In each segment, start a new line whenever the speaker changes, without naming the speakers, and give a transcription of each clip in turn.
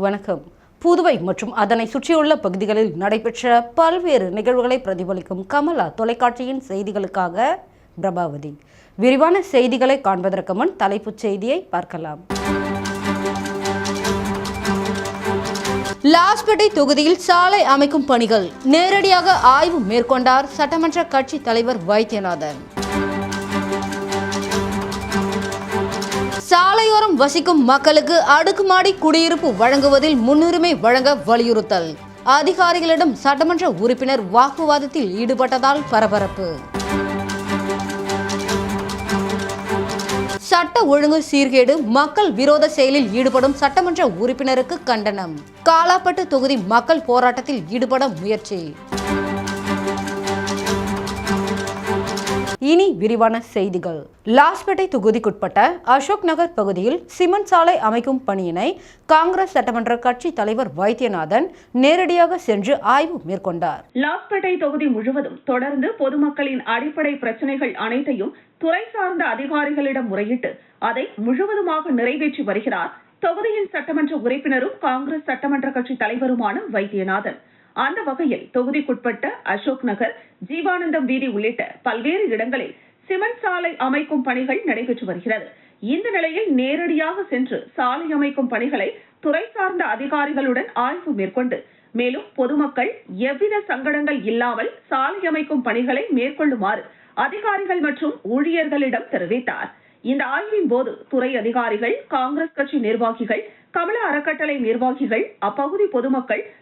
வணக்கம். புதுவை மற்றும் அதனை சுற்றியுள்ள பகுதிகளில் நடைபெற்ற பல்வேறு நிகழ்வுகளை பிரதிபலிக்கும் கமலா தொலைக்காட்சியின் செய்திகளுக்காக பிரபாவதி. விரிவான செய்திகளை காண்பதற்கு முன் தலைப்புச் செய்தியை பார்க்கலாம். லாஸ்பேட்டை தொகுதியில் சாலை அமைக்கும் பணிகள் நேரடியாக ஆய்வு மேற்கொண்டார் சட்டமன்ற கட்சி தலைவர் வைத்தியநாதன். சாலையோரம் வசிக்கும் மக்களுக்கு அடுக்குமாடி குடியிருப்பு வழங்குவதில் முன்னுரிமை வழங்க வலியுறுத்தல். அதிகாரிகளிடம் சட்டமன்ற உறுப்பினர் வாக்குவாதத்தில் ஈடுபட்டதால் பரபரப்பு. சட்ட ஒழுங்கு சீர்கேடு மக்கள் விரோத செயலில் ஈடுபடும் சட்டமன்ற உறுப்பினருக்கு கண்டனம். காலாப்பட்டு தொகுதி மக்கள் போராட்டத்தில் ஈடுபட முயற்சி. இனி விரிவான செய்திகள். லாஸ்பேட்டை தொகுதிக்குட்பட்ட அசோக் நகர் பகுதியில் சிமெண்ட் சாலை அமைக்கும் பணியினை காங்கிரஸ் சட்டமன்ற கட்சி தலைவர் வைத்தியநாதன் நேரடியாக சென்று ஆய்வு மேற்கொண்டார்.
லாஸ்பேட்டை தொகுதி முழுவதும் தொடர்ந்து பொதுமக்களின் அடிப்படை பிரச்சனைகள் அனைத்தையும் துறை சார்ந்த அதிகாரிகளிடம் முறையிட்டு அதை முழுவதுமாக நிறைவேற்றி வருகிறார். தொகுதியின் சட்டமன்ற உறுப்பினரும் காங்கிரஸ் சட்டமன்ற கட்சி தலைவருமான வைத்தியநாதன். அந்த வகையில் தொகுதிக்குட்பட்ட அசோக் நகர் ஜீவானந்தம் வீதி உள்ளிட்ட பல்வேறு இடங்களில் சிமெண்ட் சாலை அமைக்கும் பணிகள் நடைபெற்று வருகிறது. இந்த நிலையில் நேரடியாக சென்று சாலை அமைக்கும் பணிகளை துறை சார்ந்த அதிகாரிகளுடன் ஆய்வு மேற்கொண்டு மேலும் பொதுமக்கள் எவ்வித சங்கடங்கள் இல்லாமல் சாலை அமைக்கும் பணிகளை மேற்கொள்ளுமாறு அதிகாரிகள் மற்றும் ஊழியர்களிடம் தெரிவித்தார். இந்த ஆய்வின் போது துறை அதிகாரிகள் காங்கிரஸ் கட்சி நிர்வாகிகள் கமல அறக்கட்டளை நிர்வாகிகள் அப்பகுதி பொதுமக்கள்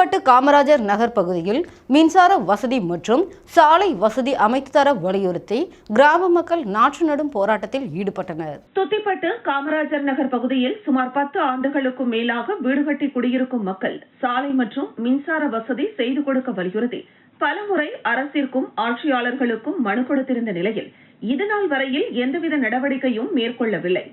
துத்திப்பட்டு காமராஜர் நகர் பகுதியில் மின்சார வசதி மற்றும் சாலை வசதி அமைத்து தர வலியுறுத்தி கிராம மக்கள் நாற்று நடும் போராட்டத்தில் ஈடுபட்டனர்.
துத்திப்பட்டு காமராஜர் நகர் பகுதியில் சுமார் பத்து ஆண்டுகளுக்கும் மேலாக வீடு கட்டி குடியிருக்கும் மக்கள் சாலை மற்றும் மின்சார வசதி செய்து கொடுக்க வலியுறுத்தி பலமுறை அரசிற்கும் ஆட்சியாளர்களுக்கும் மனு கொடுத்திருந்த நிலையில் இதுநாள் வரையில் எந்தவித நடவடிக்கையும் மேற்கொள்ளவில்லை.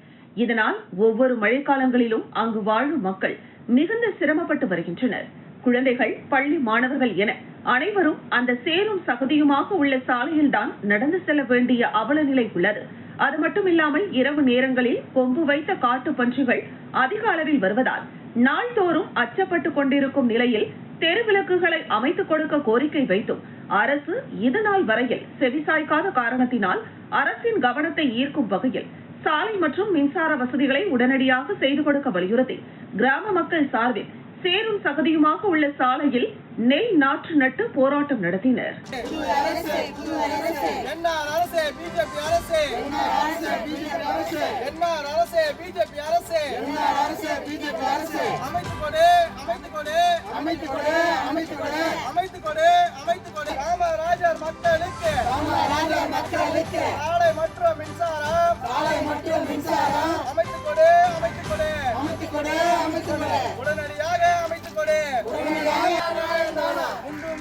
இதனால் ஒவ்வொரு மழைக்காலங்களிலும் அங்கு வாழும் மக்கள் மிகுந்த சிரமப்பட்டு வருகின்றனர். குழந்தைகள் பள்ளி மாணவர்கள் என அனைவரும் அந்த சேரும் சகதியுமாக உள்ள சாலையில்தான் நடந்து செல்ல வேண்டிய அவல நிலை உள்ளது. அது மட்டுமில்லாமல் இரவு நேரங்களில் கொம்பு வைத்த காட்டு பன்றிகள் அதிக அளவில் வருவதால் நாள்தோறும் அச்சப்பட்டு கொண்டிருக்கும் நிலையில் தெருவிளக்குகளை அமைத்துக் கொடுக்க கோரிக்கை வைத்தும் அரசு இதுநாள் வரையில் செவிசாய்க்காத காரணத்தினால் அரசின் கவனத்தை ஈர்க்கும் வகையில் சாலை மற்றும் மின்சார வசதிகளை உடனடியாக செய்து கொடுக்க வலியுறுத்தி கிராம மக்கள் சார்பில் சேரும் சகதியுமாக உள்ள சாலையில் நெல் நாற்று நட்டு போராட்டம் நடத்தினர்.
என்ஆர் அரசே பிஜேபி அரசே. என்ஆர் அரசே பிஜேபி அரசே. அமைத்துக் கொடு அமைத்துக் கொடு அமைத்துக் கொடு அமைத்துக் கொடு அமைத்துக் கொடு. காமராஜர் மக்களுக்கு மக்களுக்கு சாலை மற்றும் மின்சாரம் சாலை மற்றும் மின்சாரம் அமைத்துக் கொடு அமைத்துக் கொடு. அமைத்துக் கொடு அமைத்துக் கொடு. உடனடியாக அமைத்துக் கொடு. குண்டும் குழியிலும்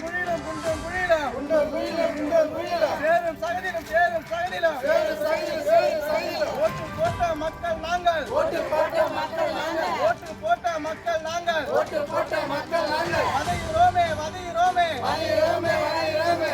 மக்கள் நாங்கள். ஓட்டு போட்ட மக்கள் நாங்கள். ஓட்டு போட்ட மக்கள் நாங்கள். ஓட்டு போட்ட மக்கள் நாங்கள். வதைகிறோமே வதைகிறோமே வதைகிறோமே வதைகிறோமே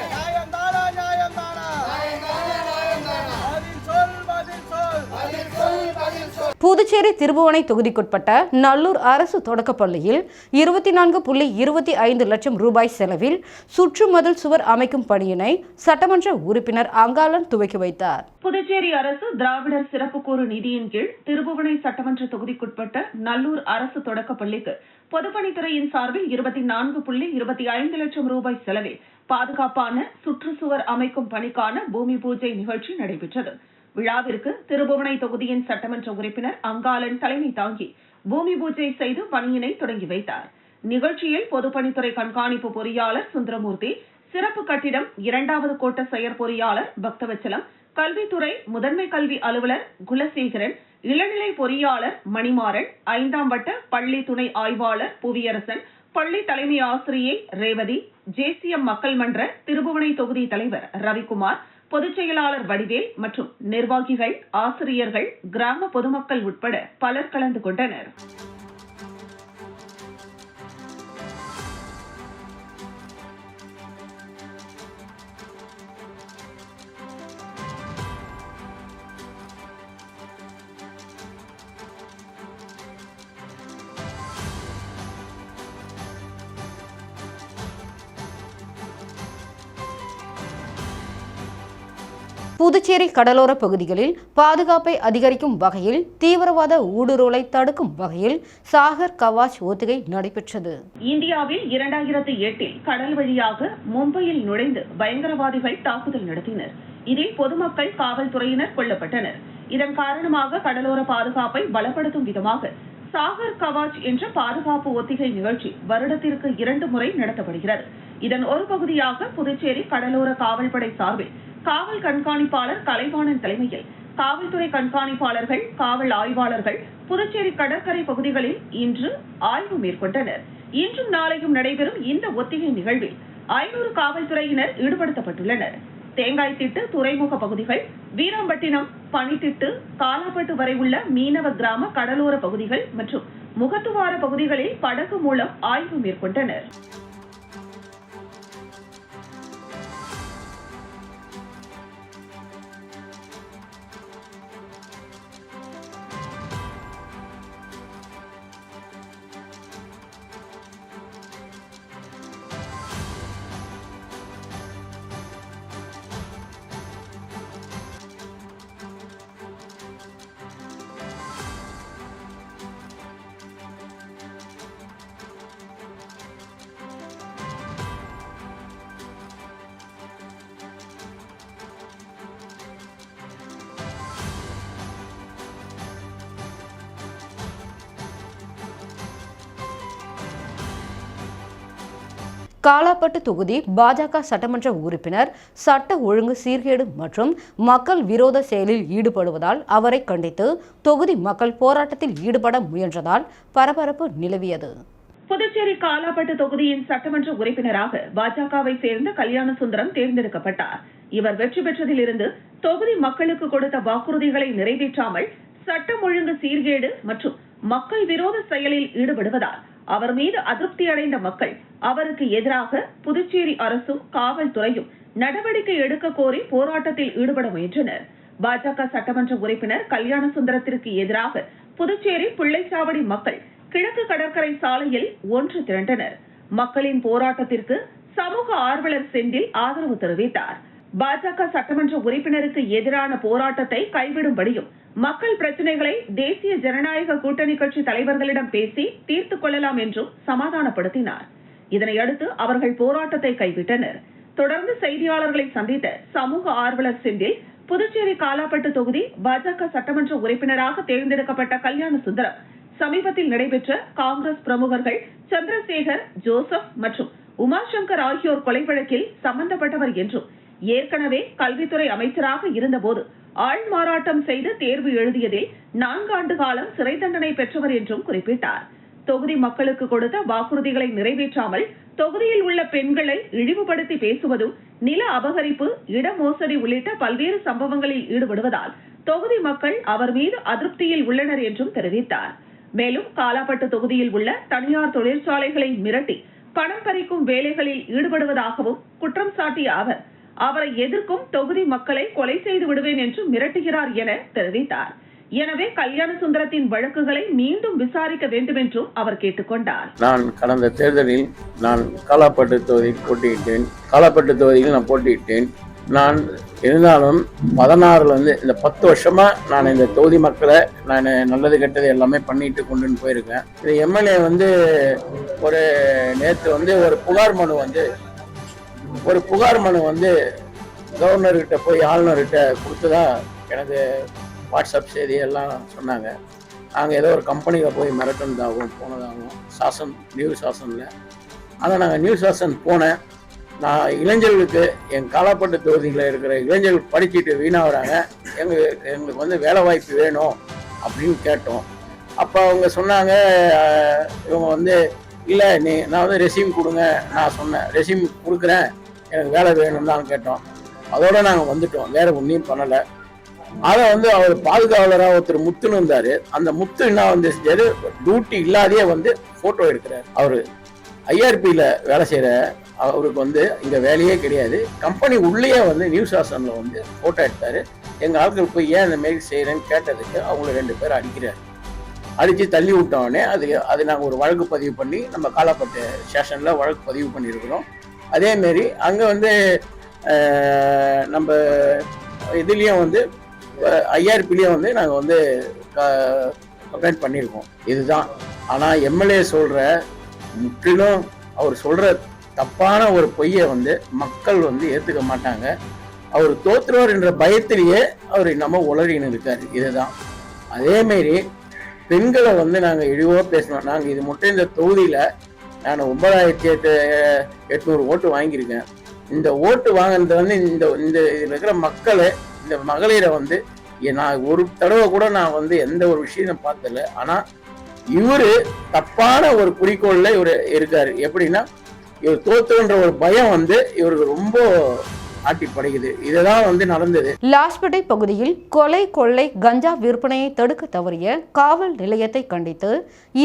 புதுச்சேரி திருபுவனை தொகுதிக்குட்பட்ட நல்லூர் அரசு தொடக்கப்பள்ளியில் இருபத்தி நான்கு புள்ளி இருபத்தி ஐந்து லட்சம் ரூபாய் செலவில் சுற்றுமதில் சுவர் அமைக்கும் பணியினை சட்டமன்ற உறுப்பினர் அங்காளன் துவக்கி வைத்தார்.
புதுச்சேரி அரசு திராவிடர் சிறப்பு கூறு நிதியின் கீழ் திருபுவனை சட்டமன்ற தொகுதிக்குட்பட்ட நல்லூர் அரசு தொடக்கப்பள்ளிக்கு பொதுப்பணித்துறையின் சார்பில் இருபத்தி நான்கு புள்ளி இருபத்தி ஐந்து லட்சம் ரூபாய் செலவில் பாதுகாப்பான சுற்றுச்சுவர் அமைக்கும் பணிக்கான பூமி பூஜை நிகழ்ச்சி நடைபெற்றது. விழாவிற்கு திருபுவனை தொகுதியின் சட்டமன்ற உறுப்பினர் அங்காளன் தலைமை தாங்கி பூமி பூஜை செய்து பணியினை தொடங்கி வைத்தார். நிகழ்ச்சியில் பொதுப்பணித்துறை கண்காணிப்பு பொறியாளர் சுந்தரமூர்த்தி சிறப்பு கட்டிடம் இரண்டாவது கோட்ட செயற்பொறியாளர் பக்தவச்சலம் கல்வித்துறை முதன்மை கல்வி அலுவலர் குலசேகரன் இளநிலை பொறியாளர் மணிமாறன் ஐந்தாம் வட்ட பள்ளி துணை ஆய்வாளர் புவியரசன் பள்ளி தலைமை ஆசிரியை ரேவதி ஜேசிஎம் மக்கள் மன்ற திருபுவனை தொகுதி தலைவர் ரவிக்குமார் பொதுச் செயலாளர் வடிவேல் மற்றும் நிர்வாகிகள் ஆசிரியர்கள் கிராம பொதுமக்கள் உட்பட பலர் கலந்து கொண்டனர்.
புதுச்சேரி கடலோர பகுதிகளில் பாதுகாப்பை அதிகரிக்கும் வகையில் தீவிரவாத ஊடுருவலை தடுக்கும் வகையில் சாகர் கவாச் ஒத்திகை நடைபெற்றது.
இந்தியாவில் இரண்டாயிரத்தி எட்டில் கடல் வழியாக மும்பையில் நுழைந்து பயங்கரவாதிகள் தாக்குதல் நடத்தினர். இதில் பொதுமக்கள் காவல்துறையினர் கொல்லப்பட்டனர். இதன் காரணமாக கடலோர பாதுகாப்பை பலப்படுத்தும் விதமாக சாகர் கவாச் என்ற பாதுகாப்பு ஒத்திகை நிகழ்ச்சி வருடத்திற்கு இரண்டு முறை நடத்தப்படுகிறது. இதன் ஒரு பகுதியாக புதுச்சேரி கடலோர காவல்படை சார்பில் காவல் கண்காணிப்பாளர் கலைவாணன் தலைமையில். காவல்துறை கண்காணிப்பாளர்கள் காவல் ஆய்வாளர்கள் புதுச்சேரி கடற்கரை பகுதிகளில் இன்று ஆய்வு மேற்கொண்டனர். இன்றும் நாளையும் நடைபெறும் இந்த ஒத்திகை நிகழ்வில் ஐநூறு காவல்துறையினர் ஈடுபடுத்தப்பட்டுள்ளனர். தேங்காய்த்திட்டு துறைமுக பகுதிகள் வீராம்பட்டினம் பனித்திட்டு காலாப்பட்டு வரை உள்ள மீனவ கிராம கடலோர பகுதிகள் மற்றும் முகத்துவார பகுதிகளில் படகு மூலம் ஆய்வு மேற்கொண்டனர்.
காலாப்பட்டு தொகுதி பாஜக சட்டமன்ற உறுப்பினர் சட்ட ஒழுங்கு சீர்கேடு மற்றும் மக்கள் விரோத செயலில் ஈடுபடுவதால் அவரை கண்டித்து தொகுதி மக்கள் போராட்டத்தில் ஈடுபட முயன்றதால் பரபரப்பு நிலவியது.
புதுச்சேரி காலாப்பட்டு தொகுதியின் சட்டமன்ற உறுப்பினராக பாஜகவை சேர்ந்த கல்யாண சுந்தரம் தேர்ந்தெடுக்கப்பட்டார். இவர் வெற்றி பெற்றதிலிருந்து தொகுதி மக்களுக்கு கொடுத்த வாக்குறுதிகளை நிறைவேற்றாமல் சட்டம் ஒழுங்கு சீர்கேடு மற்றும் மக்கள் விரோத செயலில் ஈடுபடுவதால் அவர் மீது அதிருப்தி அடைந்த மக்கள் அவருக்கு எதிராக புதுச்சேரி அரசும் காவல்துறையும் நடவடிக்கை எடுக்க கோரி போராட்டத்தில் ஈடுபட முயன்றனர். பாஜக சட்டமன்ற உறுப்பினர் கல்யாண சுந்தரத்திற்கு எதிராக புதுச்சேரி பிள்ளைச்சாவடி மக்கள் கிழக்கு கடற்கரை சாலையில் ஒன்று திரண்டனர். மக்களின் போராட்டத்திற்கு சமூக ஆர்வலர் செந்தில் ஆதரவு தெரிவித்தார். பாஜக சட்டமன்ற உறுப்பினருக்கு எதிரான போராட்டத்தை கைவிடும்படியும் மக்கள் பிரச்சனைகளை தேசிய ஜனநாயக கூட்டணி கட்சி தலைவர்களிடம் பேசி தீர்த்துக் கொள்ளலாம் என்றும் சமாதானப்படுத்தினார். இதனையடுத்து அவர்கள் போராட்டத்தை கைவிட்டனர். தொடர்ந்து செய்தியாளர்களை சந்தித்த சமூக ஆர்வலர் செந்தில் புதுச்சேரி காலாப்பட்டு தொகுதி பாஜக சட்டமன்ற உறுப்பினராக தேர்ந்தெடுக்கப்பட்ட கல்யாண சுந்தரம் சமீபத்தில் நடைபெற்ற காங்கிரஸ் பிரமுகர்கள் சந்திரசேகர் ஜோசப் மற்றும் உமாசங்கர் ஆகியோர் கொலை வழக்கில் சம்பந்தப்பட்டவர் என்றும் ஏற்கனவே கல்வித்துறை அமைச்சராக இருந்தபோது ஆள் மாறாட்டம் செய்து தேர்வு எழுதியதில் நான்காண்டு காலம் சிறை தண்டனை பெற்றவர் என்றும் குறிப்பிட்டார். தொகுதி மக்களுக்கு கொடுத்த வாக்குறுதிகளை நிறைவேற்றாமல் தொகுதியில் உள்ள பெண்களை இழிவுபடுத்தி பேசுவதும் நில அபகரிப்பு இட மோசடி உள்ளிட்ட பல்வேறு சம்பவங்களில் ஈடுபடுவதால் தொகுதி மக்கள் அவர் மீது அதிருப்தியில் உள்ளனர் என்றும் தெரிவித்தார். மேலும் காலாப்பட்டு தொகுதியில் உள்ள தனியார் தொழிற்சாலைகளை மிரட்டி பணம் பறிக்கும் வேலைகளில் ஈடுபடுவதாகவும் குற்றம் சாட்டிய அவர் அவரை எதிர்க்கும் தொகுதி மக்களை கொலை செய்து விடுவேன் என்று மிரட்டுகிறார் என தெரிவித்தார். எனவே கல்யாண சுந்தரத்தின் வழக்குகளை மீண்டும் விசாரிக்க வேண்டும் என்றும் அவர் கேட்டுக்கொண்டார்.
நான் கடந்த தேர்தலில் நான் காலாப்பட்டு தொகுதியில் போட்டியிட்டேன். காலாப்பட்டு தொகுதியில் நான் போட்டியிட்டேன். நான் இருந்தாலும் பதினாறுல இருந்து இந்த பத்து வருஷமா நான் இந்த தொகுதி மக்களை நான் நல்லது கெட்டது எல்லாமே பண்ணிட்டு கொண்டு போயிருக்கேன். இது எம்எல்ஏ வந்து ஒரு நேற்று வந்து ஒரு புகார் மனு வந்து ஒரு புகார் மனு வந்து கவர்னர்கிட்ட போய் ஆளுநர்கிட்ட கொடுத்ததா எனக்கு வாட்ஸ்அப் செய்தி எல்லாம் சொன்னாங்க. நாங்கள் ஏதோ ஒரு கம்பெனியில் போய் மிரட்டினதாகவும் போனதாகவும் சாசன் நியூ சாசனில். ஆனால் நாங்கள் நியூ சாசன் போனேன். நான் இளைஞர்களுக்கு என் காலாப்பட்டு தொகுதியில் இருக்கிற இளைஞர்கள் படிச்சுட்டு வீணாகிறாங்க எங்களுக்கு எங்களுக்கு வந்து வேலை வாய்ப்பு வேணும் அப்படின்னு கேட்டோம். அப்போ அவங்க சொன்னாங்க இவங்க வந்து இல்லை நீ நான் வந்து ரெசியூம் கொடுங்க. நான் சொன்னேன். ரெசியூம் கொடுக்குறேன். எனக்கு வேலை வேணும் தான் கேட்டோம். அதோட நாங்கள் வந்துட்டோம். வேற ஒன்றையும் பண்ணலை. அதை வந்து அவர் பாதுகாவலராக ஒருத்தர் முத்துன்னு இருந்தார். அந்த முத்து என்ன வந்து செஞ்சாரு டியூட்டி இல்லாதையே வந்து ஃபோட்டோ எடுக்கிறார். அவர் ஐஆர்பியில் வேலை செய்கிற அவருக்கு வந்து இங்கே வேலையே கிடையாது. கம்பெனி உள்ளேயே வந்து நியூஸ் ஆசனில் வந்து ஃபோட்டோ எடுத்தார். எங்கள் ஆட்கள் போய் ஏன் இந்த மாரி செய்கிறேன்னு கேட்டதுக்கு அவங்கள ரெண்டு பேர் அடிக்கிறார். அடித்து தள்ளி விட்டோடனே அது அது நாங்கள் ஒரு வழக்கு பதிவு பண்ணி நம்ம காலாப்பட்டு ஸ்டேஷனில் வழக்கு பதிவு பண்ணியிருக்கிறோம். அதேமாரி அங்கே வந்து நம்ம இதுலேயும் வந்து ஐஆர்பிலையும் வந்து நாங்கள் வந்து கம்ப்ளைண்ட் பண்ணியிருக்கோம் இதுதான். ஆனால் எம்எல்ஏ சொல்கிற முற்றிலும் அவர் சொல்கிற தப்பான ஒரு பொய்யை வந்து மக்கள் வந்து ஏற்றுக்க மாட்டாங்க. அவர் தோற்றுருவார் என்ற பயத்திலேயே அவர் நம்ம உளறின்னு இருக்கார். இதுதான். அதேமாரி பெண்களை வந்து நாங்கள் இழிவாக பேசணும். நாங்கள் இது மட்டும் இந்த தொகுதியில் நான் ஒன்பதாயிரத்தி எட்டு எட்நூறு ஓட்டு வாங்கியிருக்கேன். இந்த ஓட்டு வாங்கினது வந்து இந்த இந்த இதில் இருக்கிற மக்களை இந்த மகளிரை வந்து நான் ஒரு தடவை கூட நான் வந்து எந்த ஒரு விஷயம் பார்த்தல பார்த்ததில்ல. ஆனால் இவர் தப்பான ஒரு குறிக்கோளில் இவர் இருக்கார். எப்படின்னா இவர் தோத்துன்ற ஒரு பயம் வந்து இவருக்கு ரொம்ப ஆட்டி இதுதான் வந்து நடந்தது.
லாஸ்பேட்டை பகுதியில் கொலை கொள்ளை கஞ்சா விற்பனையை தடுக்க தவறிய காவல் நிலையத்தை கண்டித்து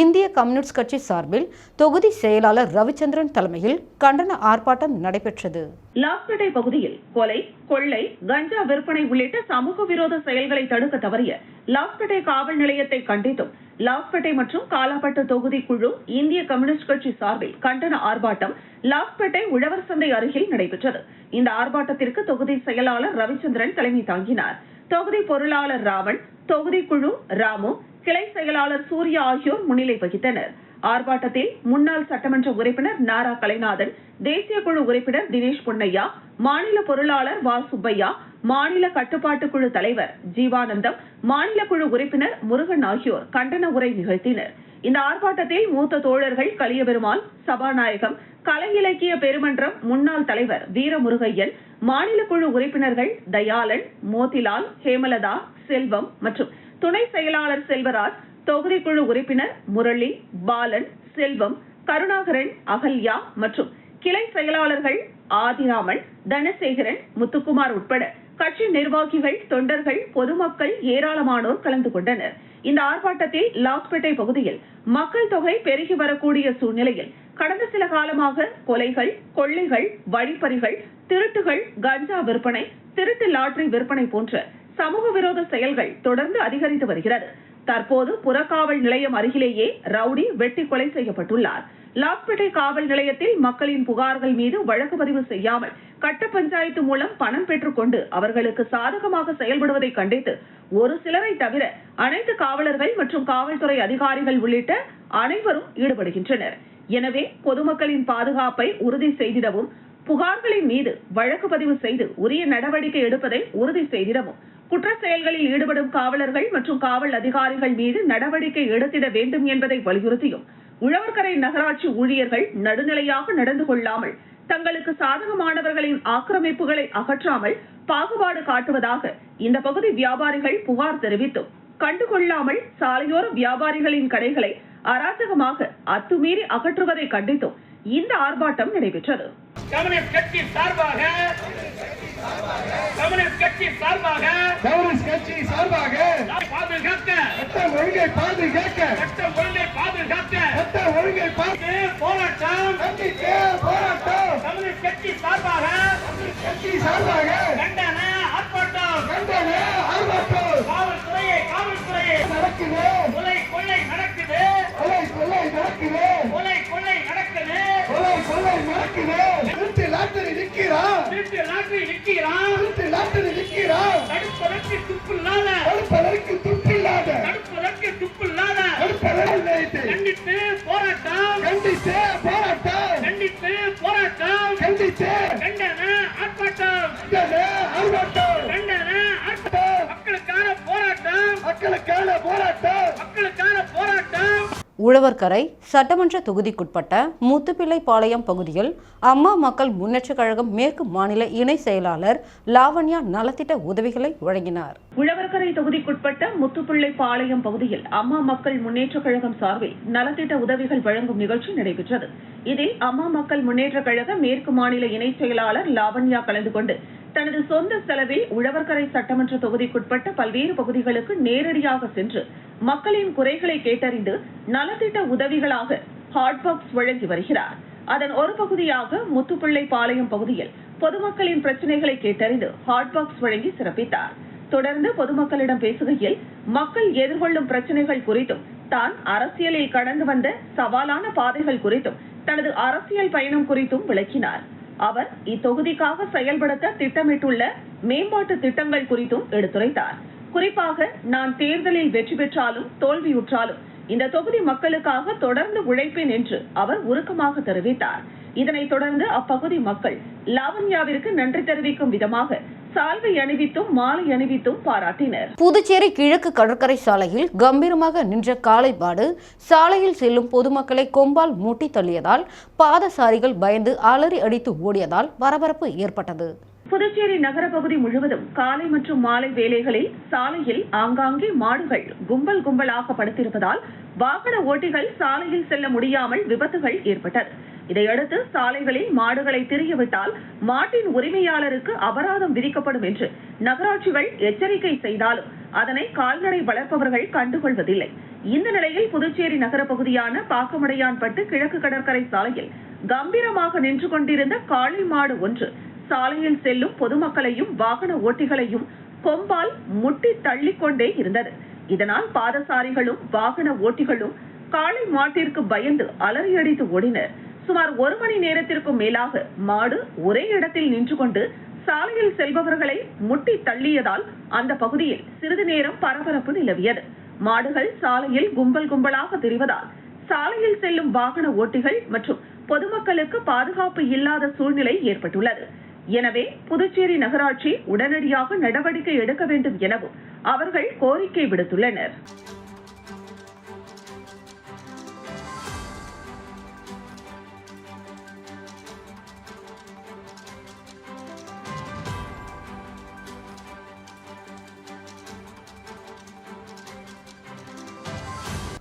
இந்திய கம்யூனிஸ்ட் கட்சி சார்பில் தொகுதி செயலாளர் ரவிச்சந்திரன் தலைமையில் கண்டன ஆர்ப்பாட்டம் நடைபெற்றது.
லாஸ்பேட்டை பகுதியில் கொலை கொள்ளை கஞ்சா விற்பனை உள்ளிட்ட சமூக விரோத செயல்களை தடுக்க தவறிய லாஸ்பேட்டை காவல் நிலையத்தை கண்டித்தும் லாஸ்பேட்டை மற்றும் காலாப்பட்டு தொகுதி குழு இந்திய கம்யூனிஸ்ட் கட்சி சார்பில் கண்டன ஆர்ப்பாட்டம் லாஸ்பேட்டை உழவர் சந்தை அருகில் நடைபெற்றது. இந்த ஆர்ப்பாட்டத்திற்கு தொகுதி செயலாளர் ரவிச்சந்திரன் தலைமை தாங்கினார். தொகுதி பொருளாளர் ராவன் தொகுதி குழு ராமு கிளை செயலாளர் சூர்யா ஆகியோர் முன்னிலை வகித்தனர். ஆர்ப்பாட்டத்தில் முன்னாள் சட்டமன்ற உறுப்பினர் நாரா கலைநாதன் தேசிய குழு உறுப்பினர் தினேஷ் பொன்னையா மாநில பொருளாளர் வா. சுப்பையா மாநில கட்டுப்பாட்டு குழு தலைவர் ஜீவானந்தம் மாநில குழு உறுப்பினர் முருகன் ஆகியோர் கண்டன உரை நிகழ்த்தினர். இந்த ஆர்ப்பாட்டத்தில் மூத்த தோழர்கள் கலியபெருமாள் சபாநாயகம் கலை இலக்கிய பெருமன்றம் முன்னாள் தலைவர் வீரமுருகையன் மாநில குழு உறுப்பினர்கள் தயாளன் மோதிலால் ஹேமலதா செல்வம் மற்றும் துணை செயலாளர் செல்வராஜ் தொகுதி குழு உறுப்பினர் முரளி பாலன் செல்வம் கருணாகரன் அகல்யா மற்றும் கிளை செயலாளர்கள் ஆதிராமன் தனசேகரன் முத்துக்குமார் உட்பட கட்சி நிர்வாகிகள் தொண்டர்கள் பொதுமக்கள் ஏராளமானோர் கலந்து கொண்டனர். இந்த ஆர்ப்பாட்டத்தில் லாஸ்பேட்டை பகுதியில் மக்கள் தொகை பெருகி வரக்கூடிய சூழ்நிலையில் கடந்த சில காலமாக கொலைகள் கொள்ளைகள் வழிப்பறிகள் திருட்டுகள் கஞ்சா விற்பனை திருட்டு லாட்டரி விற்பனை போன்ற சமூக விரோத செயல்கள் தொடர்ந்து அதிகரித்து வருகிறது. தற்போது புறக்காவல் நிலையம் அருகிலேயே ரவுடி வெட்டி கொலை செய்யப்பட்டுள்ளார். லாஸ்பேட்டை காவல் நிலையத்தில் மக்களின் புகார்கள் மீது வழக்கு பதிவு செய்யாமல் கட்ட பஞ்சாயத்து மூலம் பணம் பெற்றுக்கொண்டு அவர்களுக்கு சாதகமாக செயல்படுவதை கண்டித்து ஒரு சிலரை தவிர அனைத்து காவலர்கள் மற்றும் காவல்துறை அதிகாரிகள் உள்ளிட்ட அனைவரும் ஈடுபடுகின்றனர். எனவே பொதுமக்களின் பாதுகாப்பை உறுதி செய்திடவும் புகார்களின் மீது வழக்கு பதிவு செய்து உரிய நடவடிக்கை எடுப்பதை உறுதி செய்திடவும் குற்ற செயல்களில் ஈடுபடும் காவலர்கள் மற்றும் காவல் அதிகாரிகள் மீது நடவடிக்கை எடுத்திட வேண்டும் என்பதை வலியுறுத்தியும் உழவர்கரை நகராட்சி ஊழியர்கள் நடுநிலையாக நடந்து கொள்ளாமல் தங்களுக்கு சாதகமானவர்களின் ஆக்கிரமிப்புகளை அகற்றாமல் பாகுபாடு காட்டுவதாக இந்த பகுதி வியாபாரிகள் புகார் தெரிவித்தும் கண்டுகொள்ளாமல் சாலையோர வியாபாரிகளின் கடைகளை அராஜகமாக அத்துமீறி அகற்றுவதை கண்டித்தும் இந்த ஆர்ப்பாட்டம் நடைபெற்றது.
கம்யூனிஸ்ட் கட்சி சார்பாக கம்யூனிஸ்ட் கட்சி சார்பாக
கம்யூனிஸ்ட் கட்சி சார்பாக
பாதுகாக்க
சட்டம் ஒழுங்கை பாதுகாக்க
சட்டம் ஒழுங்கை பாதுகாக்க
சட்டம் ஒழுங்கை
இது போராட்டம்.
கண்டித்து போராட்டம்.
கம்யூனிஸ்ட் கட்சி சார்பாக
கட்சி சார்பாக
கண்டன ஆர்ப்பாட்டம்.
கண்டன ஆர்ப்பாட்டம்.
காவல்துறையை காவல்துறையை.
நடக்குது.
கொலை கொள்ளை நடக்குது.
கொலை கொள்ளை நடக்குது.
கொலை கொள்ளை நடக்குது.
கொலை கொள்ளை நடக்குது. லாட்டரி நிக்கிறான்
திருட்டு லாட்டரி விற்கிறான்
திருட்டு லாட்டரி நிக்கிறான்
தடுப்பதற்கு துப்பு இல்லாத
தடுப்பதற்கு துப்பில்லாத.
தடுப்பதற்கு துப்பு இல்லாத
தடுப்பதற்கு
கண்டித்து போராட்டம்.
கண்டித்து போராட்டம்.
கண்டித்து போராட்டம்.
கண்டித்து.
கண்டன ஆர்ப்பாட்டம்.
கண்டன ஆர்ப்பாட்டம்.
கண்டன ஆர்ப்பாட்டம். மக்களுக்கு மக்களுக்கான போராட்டம். மக்களுக்கான போராட்டம்.
உழவர்கரை சட்டமன்ற தொகுதிக்குட்பட்ட முத்துப்பிள்ளைப்பாளையம் பகுதியில் அம்மா மக்கள் முன்னேற்றக் கழகம் மேற்கு மாநில இணை செயலாளர் லாவண்யா நலத்திட்ட உதவிகளை வழங்கினார்.
உழவர்கரை தொகுதிக்குட்பட்ட முத்துப்பிள்ளை பாளையம் பகுதியில் அம்மா மக்கள் முன்னேற்றக் கழகம் சார்பில் நலத்திட்ட உதவிகள் வழங்கும் நிகழ்ச்சி நடைபெற்றது. இதில் அம்மா மக்கள் முன்னேற்றக் கழக மேற்கு மாநில இணை செயலாளர் லாவண்யா கலந்து கொண்டு தனது சொந்த செலவில் உழவர்கரை சட்டமன்ற தொகுதிக்குட்பட்ட பல்வேறு பகுதிகளுக்கு நேரடியாக சென்று மக்களின் குறைகளை கேட்டறிந்து நலத்திட்ட உதவிகளாக ஹாட் பாக்ஸ் வழங்கி வருகிறார். அதன் ஒரு பகுதியாக முத்துப்பிள்ளை பாளையம் பகுதியில் பொதுமக்களின் பிரச்சனைகளை கேட்டறிந்து ஹாட் பாக்ஸ் வழங்கி சிறப்பித்தார். தொடர்ந்து பொதுமக்களிடம் பேசுகையில் மக்கள் எதிர்கொள்ளும் பிரச்சனைகள் குறித்தும் தான் அரசியலில் கடந்து வந்த சவாலான பாதைகள் குறித்தும் தனது அரசியல் பயணம் குறித்தும் விளக்கினார். அவர் இத்தொகுதிக்காக செயல்படுத்த திட்டமிட்டுள்ள மேம்பாட்டு திட்டங்கள் குறித்தும் எடுத்துரைத்தார். குறிப்பாக நான் தேர்தலில் வெற்றி பெற்றாலும் தோல்வியுற்றாலும் இந்த தொகுதி மக்களுக்காக தொடர்ந்து உழைப்பேன் என்று அவர் உருக்கமாக தெரிவித்தார். இதனைத் தொடர்ந்து அப்பகுதி மக்கள் லாவண்யாவிற்கு நன்றி தெரிவிக்கும் விதமாக சால்வை அணிவித்தும் மாலை அணிவித்தும் பாராட்டினர்.
புதுச்சேரி கிழக்கு கடற்கரை சாலையில் கம்பீரமாக நின்ற காலைப்பாடு சாலையில் செல்லும் பொதுமக்களை கொம்பால் மூட்டி தள்ளியதால் பாதசாரிகள் பயந்து அலறி அடித்து ஓடியதால் பரபரப்பு ஏற்பட்டது.
புதுச்சேரி நகர பகுதி முழுவதும் காலை மற்றும் மாலை வேளைகளில் சாலையில் ஆங்காங்கே மாடுகள் கும்பல் கும்பலாக படுத்திருப்பதால் வாகன ஓட்டிகள் சாலையில் செல்ல முடியாமல் விபத்துகள் ஏற்பட்டது. இதையடுத்து சாலைகளில் மாடுகளை திரியவிட்டால் மாட்டின் உரிமையாளருக்கு அபராதம் விதிக்கப்படும் என்று நகராட்சிகள் எச்சரிக்கை செய்தாலும் அதனை கால்நடை வளர்ப்பவர்கள் கண்டுகொள்வதில்லை. இந்த நிலையில் புதுச்சேரி நகர பகுதியான பாக்கமடையான்பட்டு கிழக்கு கடற்கரை சாலையில் கம்பீரமாக நின்று கொண்டிருந்த காளை மாடு ஒன்று சாலையில் செல்லும் பொதுமக்களையும் வாகன ஓட்டிகளையும் கொம்பால் முட்டி தள்ளிக்கொண்டே இருந்தது. இதனால் பாதசாரிகளும் வாகன ஓட்டிகளும் காளை மாட்டிற்கு பயந்து அலறியடித்து ஓடினர். சுமார் ஒரு மணி நேரத்திற்கும் மேலாக மாடு ஒரே இடத்தில் நின்று கொண்டு சாலையில் செல்பவர்களை முட்டி தள்ளியதால் அந்த பகுதியில் சிறிது நேரம் பரபரப்பு நிலவியது. மாடுகள் சாலையில் கும்பல் கும்பலாக திரிவதால் சாலையில் செல்லும் வாகன ஓட்டிகள் மற்றும் பொதுமக்களுக்கு பாதுகாப்பு இல்லாத சூழ்நிலை ஏற்பட்டுள்ளது. எனவே புதுச்சேரி நகராட்சி உடனடியாக நடவடிக்கை எடுக்க வேண்டும் எனவும் அவர்கள் கோரிக்கை விடுத்துள்ளனர்.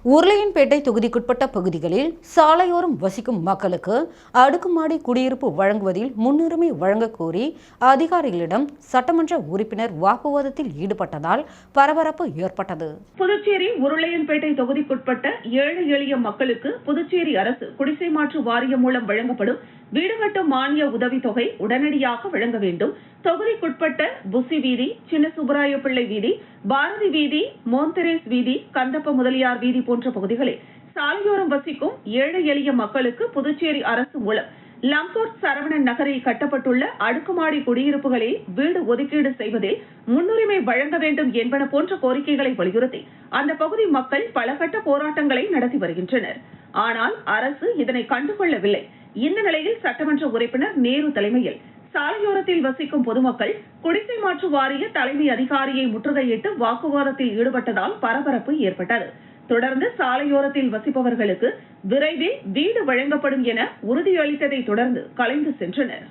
உருளையன்பேட்டை தொகுதிக்குட்பட்ட பகுதிகளில் சாலையோரம் வசிக்கும் மக்களுக்கு அடுக்குமாடி குடியிருப்பு வழங்குவதில் முன்னுரிமை வழங்கக் கோரி அதிகாரிகளிடம் சட்டமன்ற உறுப்பினர் வாக்குவாதத்தில் ஈடுபட்டதால் பரபரப்பு ஏற்பட்டது.
புதுச்சேரி உருளையன்பேட்டை தொகுதிக்குட்பட்ட ஏழை எளிய மக்களுக்கு புதுச்சேரி அரசு குடிசை மாற்று வாரியம் மூலம் வழங்கப்படும் வீடு கட்டும் மானிய உதவித்தொகை உடனடியாக வழங்க வேண்டும். தொகுதிக்குட்பட்ட புசி வீதி சின்ன சுப்பராய பிள்ளை வீதி பாரதி வீதி மோந்தரேஸ் வீதி கந்தப்ப முதலியார் வீதி போன்ற போன்ற பகுதிகளில் சாலையோரம் வசிக்கும் ஏழை எளிய மக்களுக்கு புதுச்சேரி அரசு மூலம் லம்போர்ட் சரவணன் நகரில் கட்டப்பட்டுள்ள அடுக்குமாடி குடியிருப்புகளில் வீடு ஒதுக்கீடு செய்வதில் முன்னுரிமை வழங்க வேண்டும் என்பன போன்ற கோரிக்கைகளை வலியுறுத்தி அந்த பகுதி மக்கள் பல கட்ட போராட்டங்களை நடத்தி வருகின்றனர். ஆனால் அரசு இதனை கண்டுகொள்ளவில்லை. இந்த நிலையில் சட்டமன்ற உறுப்பினர் நேரு தலைமையில் சாலையோரத்தில் வசிக்கும் பொதுமக்கள் குடிசை மாற்று வாரிய தலைமை அதிகாரியை முற்றுகையிட்டு வாக்குவாதத்தில் ஈடுபட்டதால் பரபரப்பு ஏற்பட்டது. தொடர்ந்து சாலையோரத்தில் வசிப்பவர்களுக்கு விரைவில் வீடு வழங்கப்படும் என உறுதியளித்ததை தொடர்ந்து கலைந்து சென்றனர்.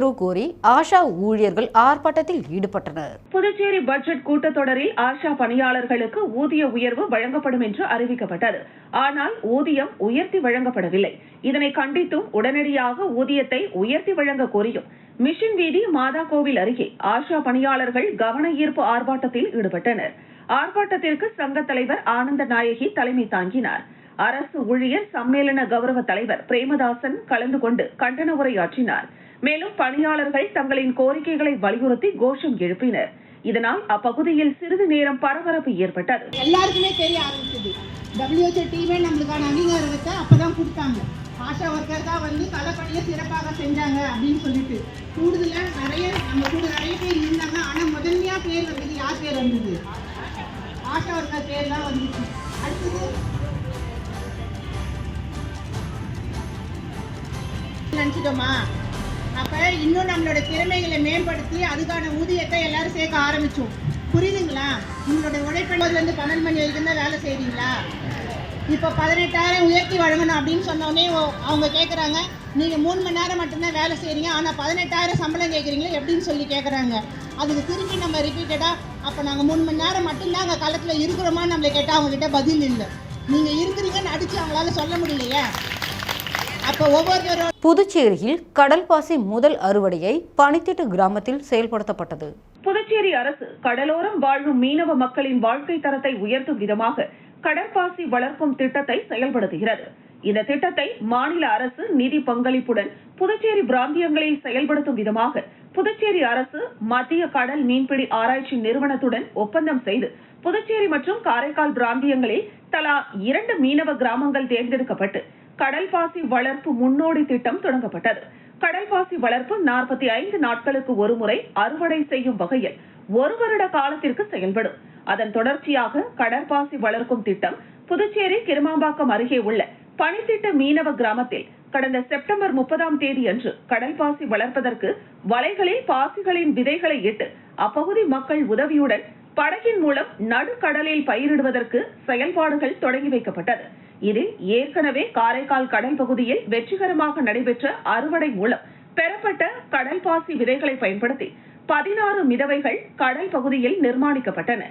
உயர்வு கோரி ஆஷா ஊழியர்கள் ஆர்ப்பாட்டத்தில் ஈடுபட்டனர்.
புதுச்சேரி பட்ஜெட் கூட்டத்தொடரில் ஆஷா பணியாளர்களுக்கு ஊதிய உயர்வு வழங்கப்படும் என்று அறிவிக்கப்பட்டது. ஆனால் ஊதியம் உயர்த்தி வழங்கப்படவில்லை. இதனை கண்டித்தும் உடனடியாக ஊதியத்தை உயர்த்தி வழங்க கோரியும். மிஷின் வீதி மாதா கோவில் அருகே ஆஷா பணியாளர்கள் கவன ஈர்ப்பு ஆர்ப்பாட்டத்தில் ஈடுபட்டனர். ஆர்ப்பாட்டத்திற்கு சங்க தலைவர் ஆனந்த நாயகி தலைமை தாங்கினார். அரசு ஊழியர் சம்மேளன கௌரவ தலைவர் பிரேமதாசன் கலந்து கொண்டு கண்டன உரையாற்றினார். மேலும் பணியாளர்கள் தங்களின் கோரிக்கைகளை வலியுறுத்தி கோஷம் எழுப்பினர். இதனால் அப்பகுதியில் சிறிது நேரம் பரபரப்பு ஏற்பட்டது.
எல்லாருக்குமே தெரிய ஆரம்பிச்சது. டபிள்யூஹெச்ஓ டீமே நம்மளுக்கான அங்கீகாரத்தை அப்போ தான் கொடுத்தாங்க. ஆஷா ஒர்க்கர் தான் வந்து களப்பணியை சிறப்பாக செஞ்சாங்க அப்படின்னு சொல்லிட்டு. கூடுதலாக நிறைய நம்ம கூட நிறைய பேர் இருந்தாங்க. ஆனால் முதன்மையாக பேர் வந்தது யார் பேர் வந்தது? ஆஷா ஒர்க்கர் பேர் தான் வந்துச்சு. அடுத்தது. நினச்சிட்டோமா அப்போ இன்னும் நம்மளோட திறமைகளை மேம்படுத்தி அதுக்கான ஊதியத்தை எல்லாரும் சேர்க்க ஆரம்பிச்சோம். புரியுதுங்களா? உங்களோட உழைப்பிலிருந்து பன்னெண்டு மணி வரைக்கும் தான் வேலை செய்கிறீங்களா இப்போ பதினெட்டாயிரம் உயர்த்தி வழங்கணும் அப்படின்னு சொன்னோடனே ஓ- அவங்க கேட்குறாங்க நீங்கள் மூணு மணி நேரம் மட்டும்தான் வேலை செய்கிறீங்க ஆனால் பதினெட்டாயிரம் சம்பளம் கேட்குறீங்களே எப்படின்னு சொல்லி கேட்குறாங்க அதுக்கு திரும்பி நம்ம ரிப்பீட்டடாக அப்போ நாங்கள் மூணு மணி நேரம் மட்டும்தான் அங்கே களத்தில் இருக்கிறோமா நம்மளை கேட்டால் அவங்ககிட்ட பதில் இல்லை. நீங்கள் இருக்கிறீங்கன்னு அடித்து அவங்களால சொல்ல முடியலையே?
புதுச்சேரியில் கடல்பாசி முதல் அறுவடையை பனித்திட்டு கிராமத்தில் செயல்படுத்தப்பட்டது.
புதுச்சேரி அரசு கடலோரம் வாழும் மீனவ மக்களின் வாழ்க்கை தரத்தை உயர்த்தும் விதமாக கடற்பாசி வளர்க்கும் திட்டத்தை செயல்படுத்துகிறது. இந்த திட்டத்தை மாநில அரசு நிதி பங்களிப்புடன் புதுச்சேரி பிராந்தியங்களில் செயல்படுத்தும் விதமாக புதுச்சேரி அரசு மத்திய கடல் மீன்பிடி ஆராய்ச்சி நிறுவனத்துடன் ஒப்பந்தம் செய்து புதுச்சேரி மற்றும் காரைக்கால் பிராந்தியங்களில் தலா இரண்டு மீனவ கிராமங்கள் தேர்ந்தெடுக்கப்பட்டு கடல்பாசி வளர்ப்பு முன்னோடி திட்டம் தொடங்கப்பட்டது. கடல்பாசி வளர்ப்பு நாற்பத்தி ஐந்து நாட்களுக்கு ஒருமுறை அறுவடை செய்யும் வகையில் ஒரு வருட காலத்திற்கு செயல்படும். அதன் தொடர்ச்சியாக கடற்பாசி வளர்க்கும் திட்டம் புதுச்சேரி கிருமாம்பாக்கம் அருகே உள்ள பனித்திட்ட மீனவ கிராமத்தில் கடந்த செப்டம்பர் முப்பதாம் தேதி அன்று கடல்பாசி வளர்ப்பதற்கு வலைகளில் பாசிகளின் விதைகளை இட்டு அப்பகுதி மக்கள் உதவியுடன் படகின் மூலம் நடுக்கடலில் பயிரிடுவதற்கு செயல்பாடுகள் தொடங்கி வைக்கப்பட்டது. இதில் ஏற்கனவே காரைக்கால் கடல் பகுதியில் வெற்றிகரமாக நடைபெற்ற அறுவடை மூலம் பெறப்பட்ட கடல் பாசி விதைகளை பயன்படுத்தி பதினாறு மிதவைகள் கடல் பகுதியில் நிர்மாணிக்கப்பட்டன.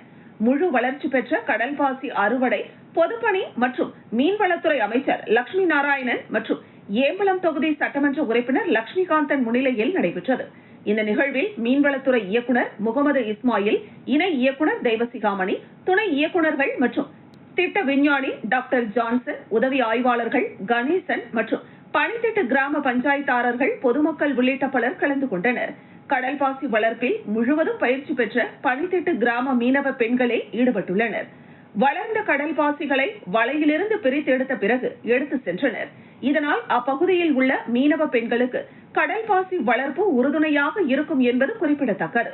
முழு வளர்ச்சி பெற்ற கடல் பாசி அறுவடை பொதுப்பணி மற்றும் மீன்வளத்துறை அமைச்சர் லட்சுமி நாராயணன் மற்றும் ஏம்பலம் தொகுதி சட்டமன்ற உறுப்பினர் லட்சுமிகாந்தன் முன்னிலையில் நடைபெற்றது. இந்த நிகழ்வில் மீன்வளத்துறை இயக்குநர் முகமது இஸ்மாயில் இணை இயக்குநர் தெய்வசிகாமணி துணை இயக்குநர்கள் மற்றும் திட்ட விஞ்ஞானி டாக்டர் ஜான்சன் உதவி ஆய்வாளர்கள் கணேசன் மற்றும் பனித்திட்டு கிராம பஞ்சாயத்தாரர்கள் பொதுமக்கள் உள்ளிட்ட பலர் கலந்து கொண்டனர். கடல்பாசி வளர்ப்பில் முழுவதும் பயிற்சி பெற்ற பனித்திட்டு கிராம மீனவ பெண்களே ஈடுபட்டுள்ளனர். வளர்ந்த கடல் பாசிகளை வலையிலிருந்து பிரித்தெடுத்த பிறகு எடுத்து சென்றனர். இதனால் அப்பகுதியில் உள்ள மீனவ பெண்களுக்கு கடல் பாசி வளர்ப்பு உறுதுணையாக இருக்கும் என்பது குறிப்பிடத்தக்கது.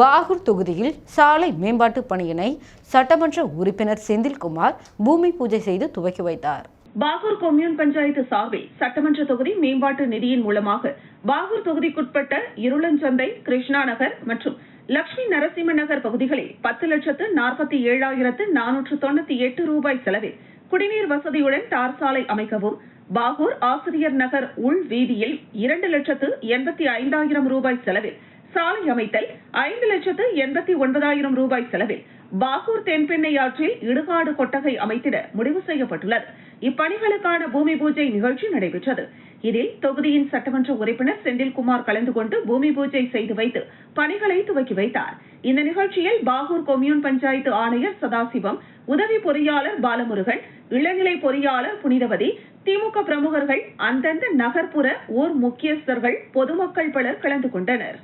பாகூர் தொகுதியில் சாலை மேம்பாட்டு பணியினை சட்டமன்ற உறுப்பினர் செந்தில்குமார் பூமி பூஜை செய்து துவக்கி வைத்தார்.
பாகூர் கொம்யூன் பஞ்சாயத்து சார்பில் சட்டமன்ற தொகுதி மேம்பாட்டு நிதியின் மூலமாக பாகூர் தொகுதிக்குட்பட்ட இருளஞ்சந்தை கிருஷ்ணா நகர் மற்றும் லட்சுமி நரசிம்ம நகர் பகுதிகளில் பத்து லட்சத்து நாற்பத்தி ஏழாயிரத்து நானூற்று தொண்ணூத்தி எட்டு ரூபாய் செலவில் குடிநீர் வசதியுடன் தார் சாலை அமைக்கவும் பாகூர் ஆசிரியர் நகர் உள் வீதியில் இரண்டு லட்சத்து எண்பத்தி ஐந்தாயிரம் ரூபாய் செலவில் சாலை அமைத்தல் ஐந்து லட்சத்து எண்பத்தி ஒன்பதாயிரம் ரூபாய் செலவில் பாகூர் தென்பெண்ணை ஆற்றில் இடுகாடு கொட்டகை அமைத்திட முடிவு செய்யப்பட்டுள்ளது. இப்பணிகளுக்கான பூமி பூஜை நிகழ்ச்சி நடைபெற்றது. இதில் தொகுதியின் சட்டமன்ற உறுப்பினர் செந்தில்குமார் கலந்து கொண்டு பூமி பூஜை செய்து வைத்து பணிகளை துவக்கி வைத்தார். இந்த நிகழ்ச்சியில் பாகூர் கொம்யூன் பஞ்சாயத்து ஆணையர் சதாசிவம் உதவி பொறியாளர் பாலமுருகன் இளநிலை பொறியாளர் புனிதவதி திமுக பிரமுகர்கள் அந்தந்த நகர்ப்புற ஊர் முக்கியஸ்தர்கள் பொதுமக்கள் பலர் கலந்து கொண்டனர்.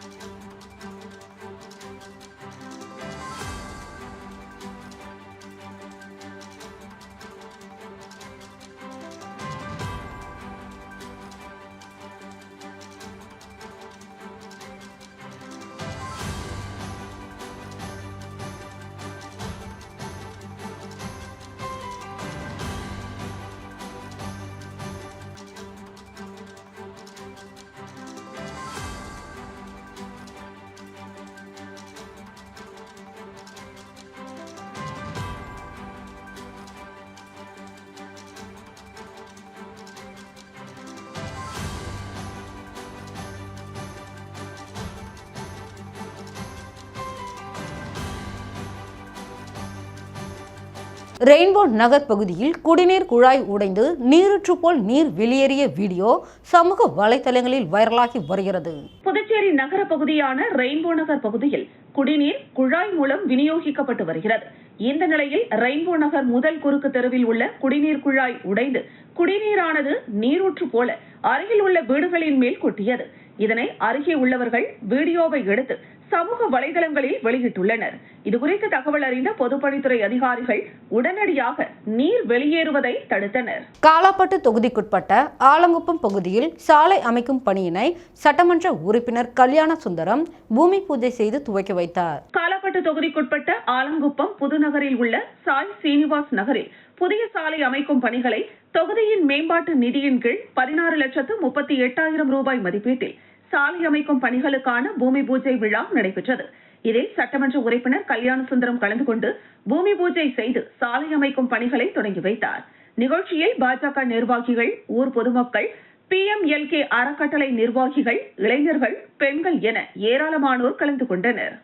ரெயின்போ நகர் பகுதியில் குடிநீர் குழாய் உடைந்து நீரூற்று போல் நீர் வெளியேறிய வீடியோ சமூக வலைதளங்களில் வைரலாகி வருகிறது.
புதுச்சேரி நகர பகுதியான ரெயின்போ நகர் பகுதியில் குடிநீர் குழாய் மூலம் விநியோகிக்கப்பட்டு வருகிறது. இந்த நிலையில் ரெயின்போ நகர் முதல் குறுக்கு தெருவில் உள்ள குடிநீர் குழாய் உடைந்து குடிநீரானது நீரூற்று போல அருகில் உள்ள வீடுகளின் மேல் கொட்டியது. இதனை அருகே உள்ளவர்கள் வீடியோவை எடுத்து சமூக வலைதளங்களில் வெளியிட்டுள்ளனர். இதுகுறித்து தகவல் அறிந்த பொதுப்பணித்துறை அதிகாரிகள் உடனடியாக நீர் வெளியேறுவதை தடுத்தனர்.
காலாப்பட்டு தொகுதிக்குட்பட்ட ஆலங்குப்பம் பகுதியில் சாலை அமைக்கும் பணியினை சட்டமன்ற உறுப்பினர் கல்யாண சுந்தரம் பூமி பூஜை செய்து துவக்கி வைத்தார்.
காலாப்பட்டு தொகுதிக்குட்பட்ட ஆலங்குப்பம் புதுநகரில் உள்ள சாய் சீனிவாஸ் நகரில் புதிய சாலை அமைக்கும் பணிகளை தொகுதியின் மேம்பாட்டு நிதியின் கீழ் பதினாறு லட்சத்து முப்பத்தி எட்டாயிரம் ரூபாய் மதிப்பீட்டில் சாலை அமைக்கும் பணிகளுக்கான பூமி பூஜை விழா நடைபெற்றது. இதில் சட்டமன்ற உறுப்பினர் கல்யாண சுந்தரம் கலந்து கொண்டு பூமி பூஜை செய்து சாலை அமைக்கும் பணிகளை தொடங்கி வைத்தார். நிகழ்ச்சியில் பாஜக நிர்வாகிகள் ஊர் பொதுமக்கள் பிஎம்எல்கே அறக்கட்டளை நிர்வாகிகள் இளைஞர்கள் பெண்கள் என ஏராளமானோர் கலந்து கொண்டனர்.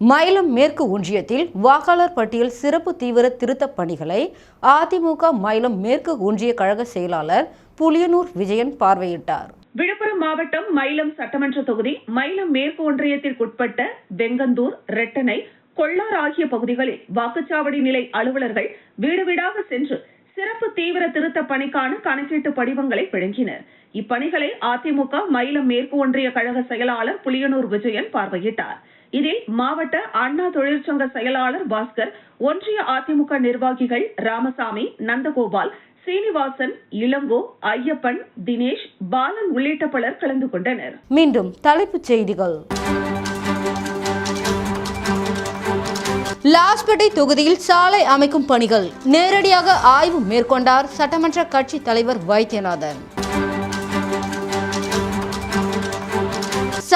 மயிலம் மேற்கு ஒன்றியத்தில் வாக்காளர் பட்டியல் சிறப்பு தீவிர திருத்தப் பணிகளை அதிமுக மயிலம் மேற்கு ஒன்றிய கழக செயலாளர் புலியனூர் விஜயன் பார்வையிட்டார்.
விழுப்புரம் மாவட்டம் மயிலம் சட்டமன்ற தொகுதி மயிலம் மேற்கு ஒன்றியத்திற்குட்பட்ட வெங்கந்தூர் ரெட்டனை கொள்ளார் ஆகிய பகுதிகளில் வாக்குச்சாவடி நிலை அலுவலர்கள் வீடு வீடாக சென்று சிறப்பு தீவிர திருத்த பணிக்கான கணக்கீட்டு படிவங்களை வழங்கினர் இப்பணிகளை அதிமுக மயிலம் மேற்கு ஒன்றிய கழக செயலாளர் புலியனூர் விஜயன் பார்வையிட்டார். இதில் மாவட்ட அண்ணா தொழிற்சங்க செயலாளர் பாஸ்கர் ஒன்றிய அதிமுக நிர்வாகிகள் ராமசாமி நந்தகோபால் சீனிவாசன் இளங்கோ ஐயப்பன் தினேஷ் பாலன் உள்ளிட்ட பலர் கலந்து கொண்டனர்.
மீண்டும் தலைப்புச் செய்திகள். லாஸ்பேட்டை தொகுதியில் சாலை அமைக்கும் பணிகள் நேரடியாக ஆய்வு மேற்கொண்டார் சட்டமன்ற கட்சி தலைவர் வைத்தியநாதன்.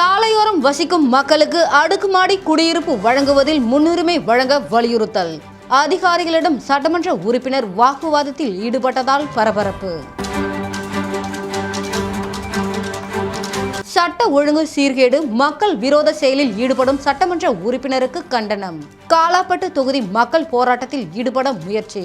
சாலையோரம் வசிக்கும் மக்களுக்கு அடுக்குமாடி குடியிருப்பு வழங்குவதில் முன்னுரிமை வழங்க வலியுறுத்தல். அதிகாரிகளிடம் சட்டமன்ற உறுப்பினர் வாக்குவாதத்தில் ஈடுபட்டதால் பரபரப்பு. சட்ட ஒழுங்கு சீர்கேடு மக்கள் விரோத செயலில் ஈடுபடும் சட்டமன்ற உறுப்பினருக்கு கண்டனம். காலாப்பட்டு தொகுதி மக்கள் போராட்டத்தில் ஈடுபட முயற்சி.